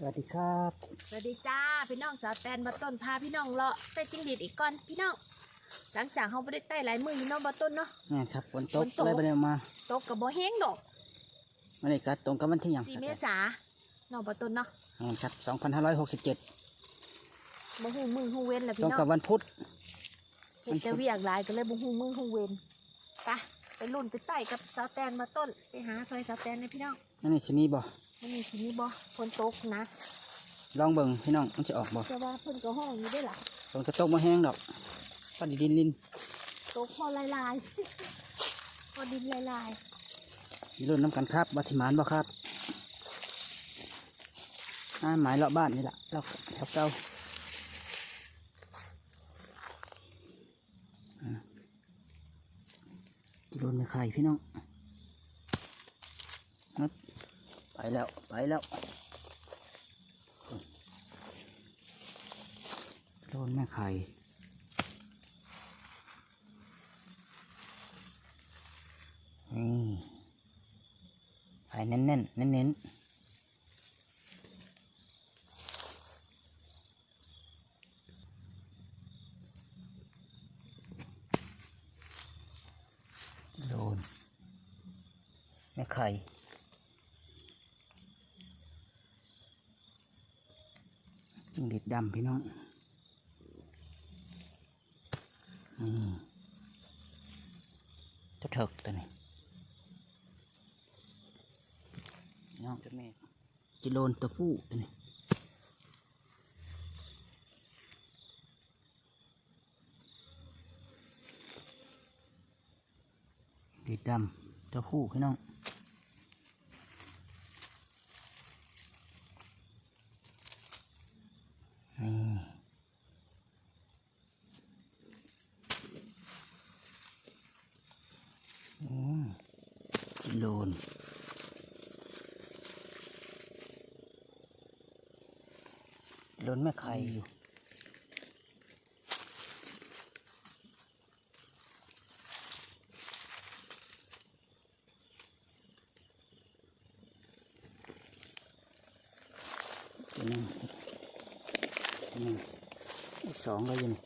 สวัสดีครับ สวัสดีจ้าพี่น้องสาวแตนบัตต้นพาพี่น้องเลาะไปจิ้งหรีดอีกก่อนพี่น้องหลังจากเขาไม่ได้ใต้หลายมืออยู่เน้องบัตต้นเนาะนี่ครับฝนตกฝนตก เลยไปเลยมาตกกับบ่แห้งดอกวันนี้ก็ตรงกับวันที่หยังสี่เมษาน้องบัตต้นเนาะอืมครับ2567 บ่ฮู้มือฮู้เว้นแหละตรพี่งน้อกับงวันพุธ เห็นแต่เวียกหลายก็เลยบ่ฮู้มือฮู้เว้นไปไปรุ่นไปใต้กับสาวแตนมาต้นไปหาซอยสาวแตนเลยพี่น้องนั่นนี่สิมีบ่ มันมีทีนี้บ่ฝนตกนะลองเบิ่งพี่น้องมันจะออกบ่แต่ว่าเพิ่นก็ห้องอยู่ได้ล่ะตรงจะตกมาแห้งดอกพอดีดินลินตกพอลายลายๆพอดินลายลายมีรุ่นน้ำกันครับบัติหมานบ่ครับอ่าหมายเลาะบ้านนี่แหละเราแถวเก่าอ่ากิโลนไม่ไข่พี่น้องนัดไป แล้วไปแล้วโดนแม่ไข่อืมไข่แน่นๆเน้นๆโดนแม่ไข่ จิ้งหรีดดำพี่น้องอืมเจ้าเถิกตัวนี้น้องจ้าแม่จิโลนตัวผู้ตัวนี้หรีดดำตัวผู้พี่น้อง โลนจิโลนแม่ไข่อยู่ ตัวหนึ่งตัวหนึ่งอีกสองก็ยู่นี่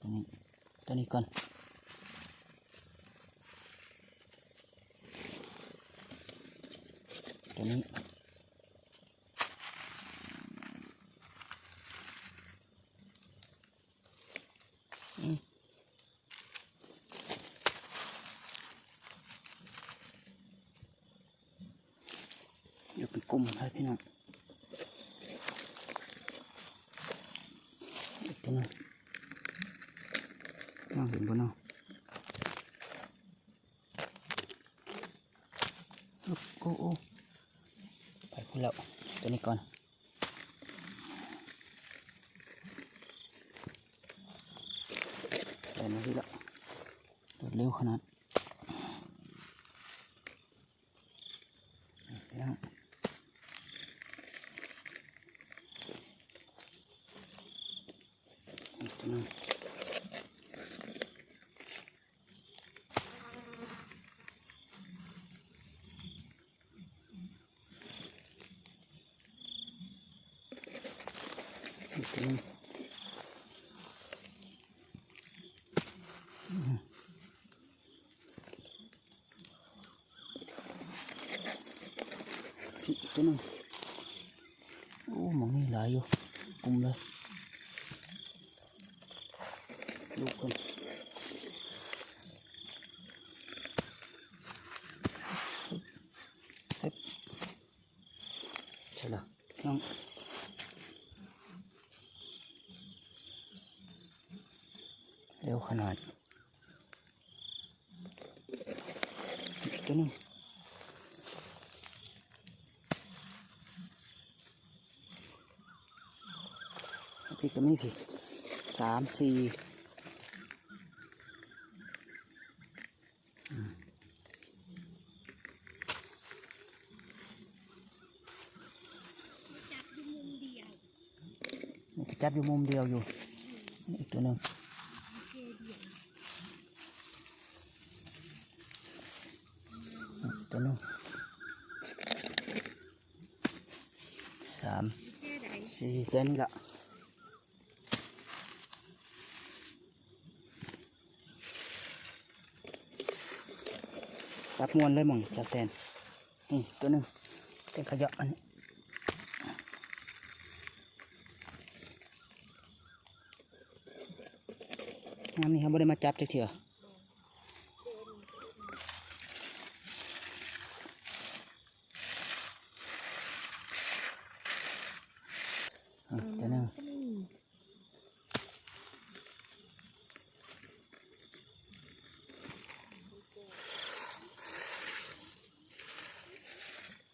ตัวนี้ ตัวนี้ก่อน ตัวนี้อืมอยู่เป็นกลุ่มเลยพี่น้องอีกตัวหนึงน้องเห็นบ่น้องอุ๊บโอ้โอ้ไปพูดแล้วตัวนี้ก่อน ไปมาพี่ละรวดเร็วขนาดพี่น้องอีกตัวหนึงอีกตัวหนึง อืมอีกตัวหนึงโอ้หมอ ตัวหนึงพี่ก็ไม่ผิดสามสี่นี่ก็จับอยู่มุมเดียวอยู่นี่อีกตัวหนึ่งอีกตัวหนึ่งาม แค่ไห เจ้านี่ละรับมวนเลยมองจับแตนนี่ตัวหนึ่งเป็นขยะอันนี้งานนี้เขาไม่ได้มาจับจักเถื่อ อะตัวหนึ่งอืม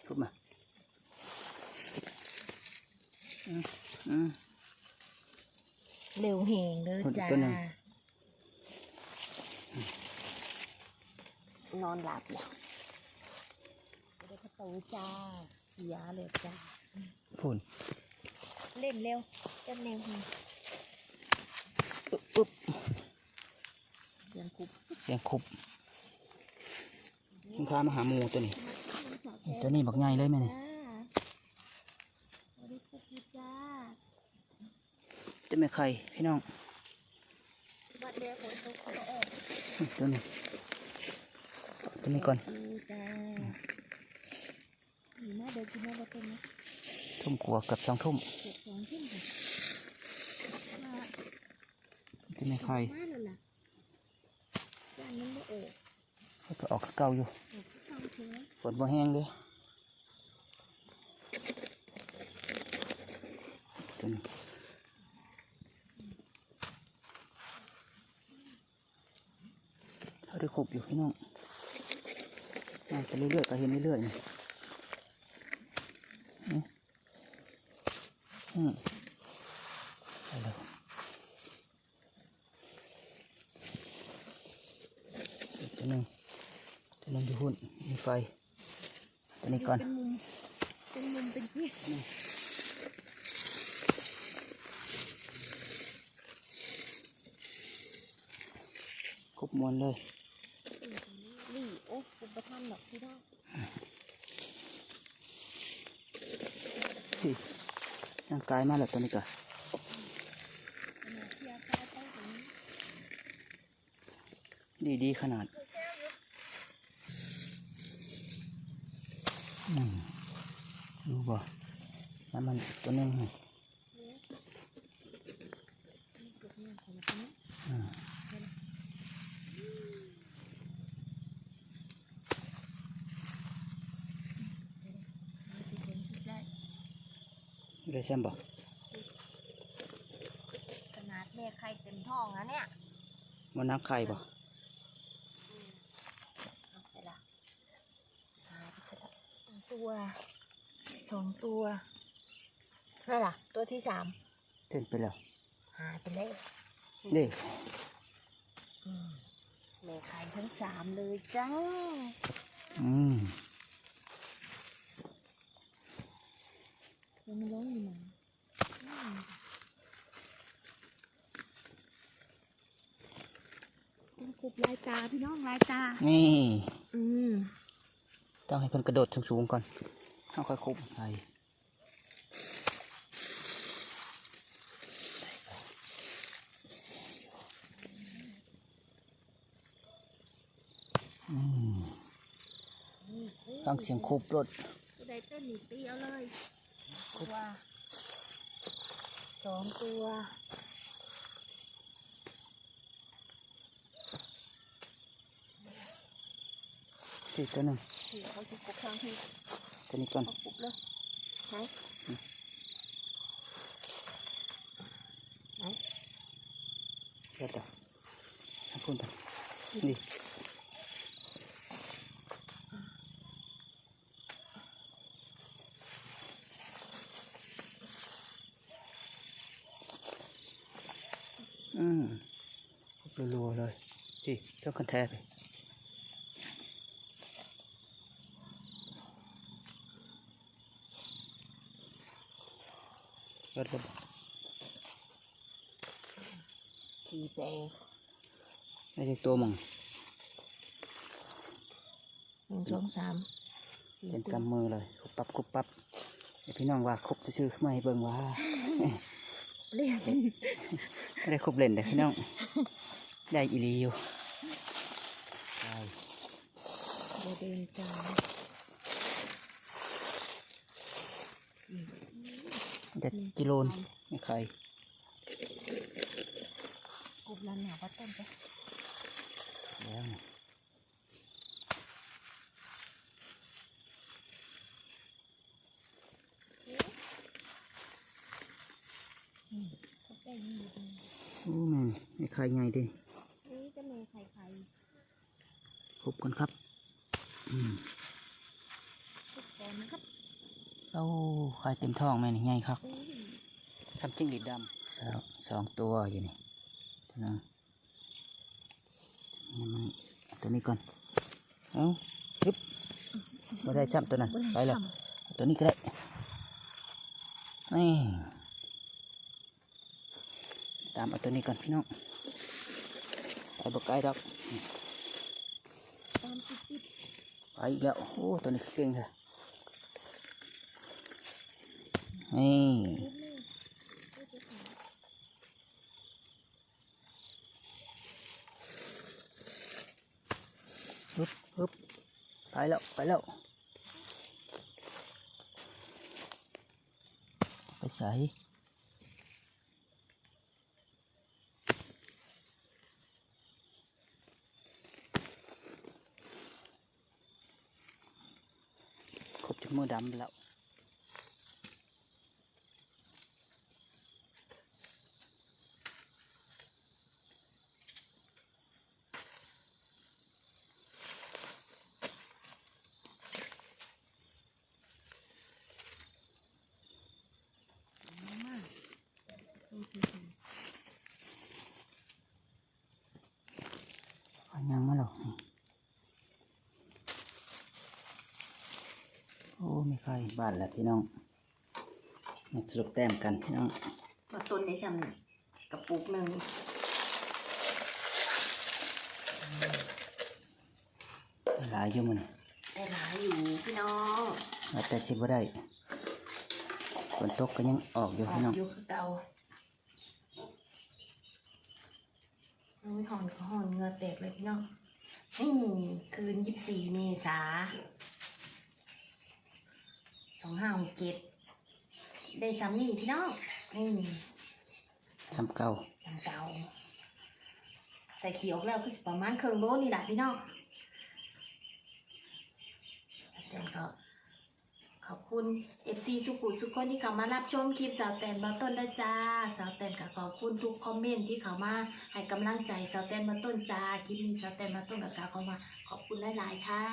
ทุบมาอืมอืมเร็วเหงเลยคนจ้าตัวหนึ่งนอนหลับแล้วไม่ได้ประตูจ้าเสียเลยจ้าพุ่น เล่นเร็วจำแนวเหงอึ๊บอึ๊บเสียงคุบเสียงคุบมันพามาหาหมูตัวนี้ ตัวนี้บักใหญ่เลยแม่นี่จ้าสวัสดีคุบจ้าจะไม่ใครพี่น้องบัดเดียวฝนตกก็ออกอืมตัวนี้ตัวนี้ก่อนดูจ้าหนีมาเดี๋ยวกินอะไรเป็นนะ ทุ่มกลัวากับสองทุ่มเก็บสองขึ้นค่ะมาจะไม่ใครก็ออกเก่าอยู่ฝนบ่แห้งเลยตัวนี้เขาได้ครบอยู่พี่น้องไปเรื่อยๆก็เห็นเรื่อยๆนี่อืม อืมไปเลยอีกตัวหนึ่งตัวหนึ่งอยู่หุ่นมีไฟตัวนี้ก่อนเป็นมุมเป็นมุมเป็นที่ครบมวนเลยนี่โอ้คุณประทานดอกที่ได้ ที่างกายมาแล้วตัวนี้ก็ดีดีขนาดดูบ่แล้วมันตัวนึงนี่ เก็บเงินของเขา อืม ที่เป็นที่ได้ ได้ซ้ำบ่ขนาดแม่ไข่เต็มท้องนะเนี่ยมันนักไข่บ่เอาไปละหายไปละสองตัวสองตัวนั่นล่ะ ตัวที่สามเต้นไปแล้วหายไปแล้วเด้อืมแม่ไข่ทั้งสามเลยจ้าอืม ยังไม่ร้องอยู่ไหนอืมเป็นกรุบลายตาพี่น้องลายตา นี่ อืมต้องให้เพิ่นกระโดดสูงๆก่อนเอาค่อยคุบไปอืมนี่ฟังเสียงคุบรถตัวใดเต้นหนีตีเอาเลย ตัวสองตัวที่ตัวหนึงที่เขาจะกบทางที่ ตัวนี้ก่อน เขาปุบเลยไหนไหน เดี๋ยวเดี๋ยวให้พูดไปนี่อืมรัวๆเลย พี่เจ้ากันแท้ไปรถระเบิดขี่แปลงได้จากตัวมังหนึ่งสองสามสี่เป็นตัวกำมือเลยคุบปั๊บคุบปั๊บเดี๋ยวพี่น้องว่าครบซื่อๆขึ้นมาให้เบิ่งว่าเรียกไม่ได้ครบเล่นเด้อพี่น้อง ได้อีหลีอยู่ได้ โบ เดินจ้าจะกิโลนไม่ใครกบลันหนาวว่าต้นจ้ะแล้วนี่กบได้ยินดีโอ้แม่นไม่ใครไงเดินี่จะเมย์ไข่ไข่ครบกันครับ อืมทุกคนนะครับเอ้าไข่เต็มท้องแม่นี่ไงครับอุ้ยทำจิ้งหรีดดำสองสองตัวอยู่นี่ตัวนึงนี่มันเอาตัวนี้ก่อน เอาฮึบไม่ได้จับตัวนั้นบ่ด้ไปแล้วทเอาตัวนี้ก็ได้ นี่ ตามเอาตัวนี้ก่อนพี่น้องไปบกไกลดอกำตามติดติด ไปอีกแล้วโอ้ตัวนี้เก่งค่ะนี่นิดนึงไม่จะขาดฮึบฮึบไปแล้วไปแล้วไปใส่ครบจน มือดำแล้ว มากโอเคค่ะ เอายังมาหรอกนี่โอ้ไม่ใครบ้านแล้วพี่น้องมาสรุปแต้มกันพี่น้องมาต้นในชำกระปุกหนึ่งหลายอยู่มันได้หลายอยู่พี่น้องว่าแต่สิบ่ได้ฝนตกก็ยังออกอยู่ออพี่กน้องอยู่คือเก่าโอ้ยหอนก็หอนเหงือแตกเลยพี่น้องนี่คืนยี่สิบสี่เมษา สองห้าหกเจ็ดได้จำนี่พี่น้องนี่ทำเก่าจำเก่าใส่ขีออกแล้วคือสิประมาณครึ่งโลนี่แหละพี่น้องอาจารย์ก็ขอบคุณ FC ทุกคนทุกคนที่เข้ามารับชมคลิปสาวแตนมาต้นนะจ้าสาวแตนก็ขอบคุณทุกคอมเมนต์ที่เข้ามาให้กำลังใจสาวแตนมาต้นจ้าคลิปนี้สาวแตนมาต้นกับกาเข้ามา ขอบคุณหลาย ๆ ค่ะ